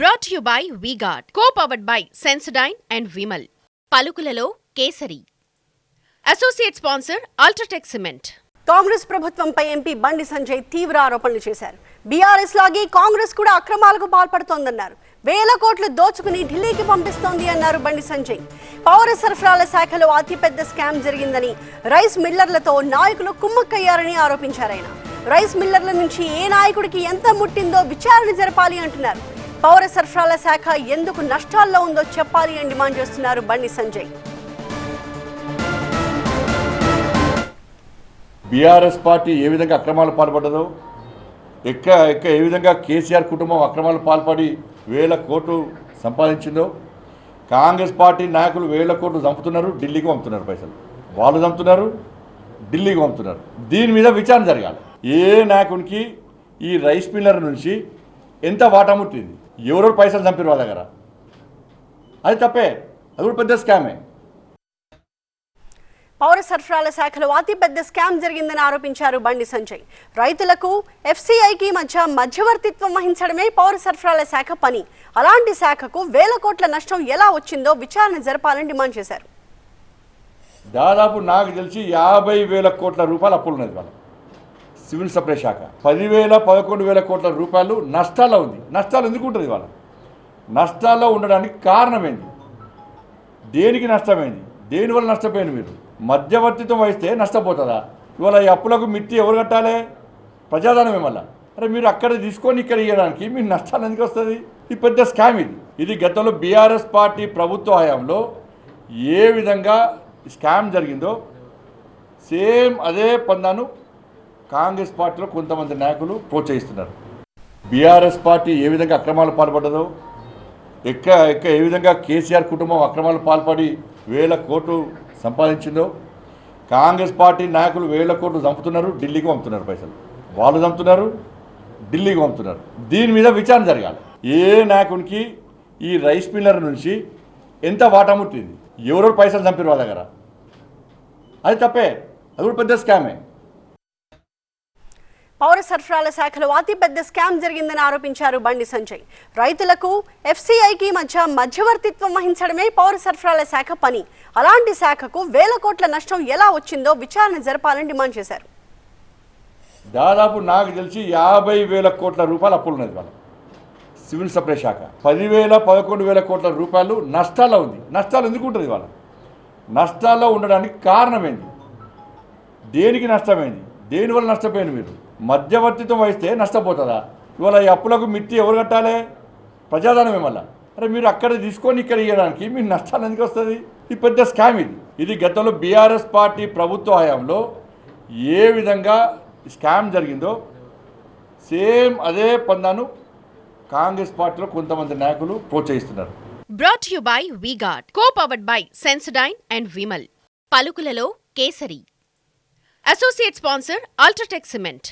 Brought you by V Guard co powered by Sensodyne and Vimal పలుకులలో kesari. Associate sponsor UltraTech cement Congress ప్రభుత్వంపై MP Bandi Sanjay తీవ్ర ఆరోపణలు చేశారు. BRS లాగే కాంగ్రెస్ కూడా అక్రమాలకు పాల్పడుతోందన్నారు. వేల కోట్లు దోచుకుని ఢిల్లీకి పంపిస్తోంది అన్నారు బండి సంజయ్. పౌర సరఫరాల శాఖలో అతిపెద్ద స్కామ్ జరిగిందని రైస్ మిల్లర్లతో నాయకులు కుమ్మక్కయ్యారని ఆరోపించారు ఆయన. రైస్ మిల్లర్ల నుంచి ఏ నాయకుడికి ఎంత ముట్టిందో విచారణ జరపాలి అంటున్నారు. పౌర సరఫరాల శాఖ ఎందుకు నష్టాల్లో ఉందో చెప్పాలి అని డిమాండ్ చేస్తున్నారు బండి సంజయ్. బీఆర్ఎస్ పార్టీ ఏ విధంగా అక్రమాలు పాల్పడ్డదో ఎక్క ఎక్క ఏ విధంగా కేసీఆర్ కుటుంబం అక్రమాలు పాల్పడి వేల కోట్లు సంపాదించిందో కాంగ్రెస్ పార్టీ నాయకులు వేల కోట్లు చంపుతున్నారు ఢిల్లీకి పంపుతున్నారు పైసలు. వాళ్ళు చంపుతున్నారు ఢిల్లీకి పంపుతున్నారు. దీని మీద విచారణ జరగాలి. ఏ నాయకునికి ఈ రైస్ మిల్లర్ నుంచి ఎంత వాటా ముట్టింది? ఎవరెవరు పైసలు చంపారు వాళ్ళ దగ్గర. అది తప్పే. అది కూడా పెద్ద స్కామే. పౌర సరఫరాల శాఖలో అతిపెద్ద స్కామ్ జరిగిందని ఆరోపించారు బండి సంజయ్. రైతులకు ఎఫ్సీఐకి మధ్య మధ్యవర్తిత్వం వహించడమే పౌర సరఫరాల శాఖ పని. అలాంటి శాఖకు వేల కోట్ల నష్టం ఎలా వచ్చిందో విచారణ జరపాలని డిమాండ్ చేశారు. దాదాపు నాకు తెలిసి యాభై వేల కోట్ల రూపాయలు అప్పులు ఉన్నది వాళ్ళ సివిల్ సప్లై శాఖ. పదివేల పదకొండు వేల కోట్ల రూపాయలు నష్టాల్లో ఉంది. నష్టాలు ఎందుకు ఉంటుంది వాళ్ళ నష్టాల్లో ఉండడానికి కారణమైంది దేనికి నష్టమైంది దేనివల్ల నష్టపోయింది మీరు? మధ్యవర్తిత్వం వహిస్తే నష్టపోతుందా ఇవాళ ఈ అప్పులకు మిత్తి ఎవరు కట్టాలి? ప్రజాధనమే మళ్ళీ అరే మీరు అక్కడ తీసుకొని ఇక్కడ ఇవ్వడానికి మీ నష్టాలు ఎందుకు వస్తుంది? ఇది పెద్ద స్కామ్ ఇది. ఇది గతంలో బీఆర్ఎస్ పార్టీ ప్రభుత్వ హయాంలో ఏ విధంగా స్కామ్ జరిగిందో సేమ్ అదే పందాను కాంగ్రెస్ పార్టీలో కొంతమంది నాయకులు ప్రోత్సహిస్తున్నారు. బీఆర్ఎస్ పార్టీ ఏ విధంగా అక్రమాలు పాల్పడ్డదో ఎక్క ఎక్క ఏ విధంగా కేసీఆర్ కుటుంబం అక్రమాలు పాల్పడి వేల కోట్లు సంపాదించిందో కాంగ్రెస్ పార్టీ నాయకులు వేల కోట్లు చంపుతున్నారు ఢిల్లీకి పంపుతున్నారు పైసలు. వాళ్ళు చంపుతున్నారు ఢిల్లీకి పంపుతున్నారు. దీని మీద విచారణ జరగాలి. ఏ నాయకునికి ఈ రైస్ మిల్లర్ నుంచి ఎంత వాటా ముట్టింది? ఎవరెవరు పైసలు చంపారు వాళ్ళ దగ్గర. అది తప్పే. అది కూడా పెద్ద స్కామే. పౌర సరఫరాల శాఖలో అతిపెద్ద స్కామ్ జరిగిందని ఆరోపించారు బండి సంజయ్. రైతులకు ఎఫ్సీఐకి మధ్య మధ్యవర్తిత్వం వహించడమే పౌర సరఫరాల శాఖ పని. అలాంటి శాఖకు వేల కోట్ల నష్టం ఎలా వచ్చిందో విచారణ జరపాలని డిమాండ్ చేశారు. దాదాపు నాకు తెలిసి యాభై వేల కోట్ల రూపాయలు అప్పులు ఉన్నది వాళ్ళ సివిల్ సప్లై శాఖ. పదివేల పదకొండు వేల కోట్ల రూపాయలు నష్టాల్లో ఉంది. నష్టాలు ఎందుకు ఉంటుంది వాళ్ళ? నష్టాల్లో ఉండడానికి కారణమైంది దేనికి నష్టమైంది దేనివల్ల నష్టపోయింది మీరు? మధ్యవర్తిత్వం వహిస్తే నష్టపోతుందా ఇవాళ ఈ అప్పులకు మిత్తి ఎవరు కట్టాలి? ప్రజాధనం మళ్ళా అరే మీరు అక్కడ తీసుకొని ఇక్కడ ఇవ్వడానికి మీ నష్టాలు ఎందుకు వస్తుంది? ఇది పెద్ద స్కామ్ ఇది. ఇది గతంలో బీఆర్ఎస్ పార్టీ ప్రభుత్వ హయాంలో ఏ విధంగా స్కామ్ జరిగిందో సేమ్ అదే పందాను కాంగ్రెస్ పార్టీలో కొంతమంది నాయకులు ప్రోత్సహిస్తున్నారు. Brought you by V Guard co powered by Sensodyne and Vimal పలుకులలో kesari. Associate sponsor UltraTech cement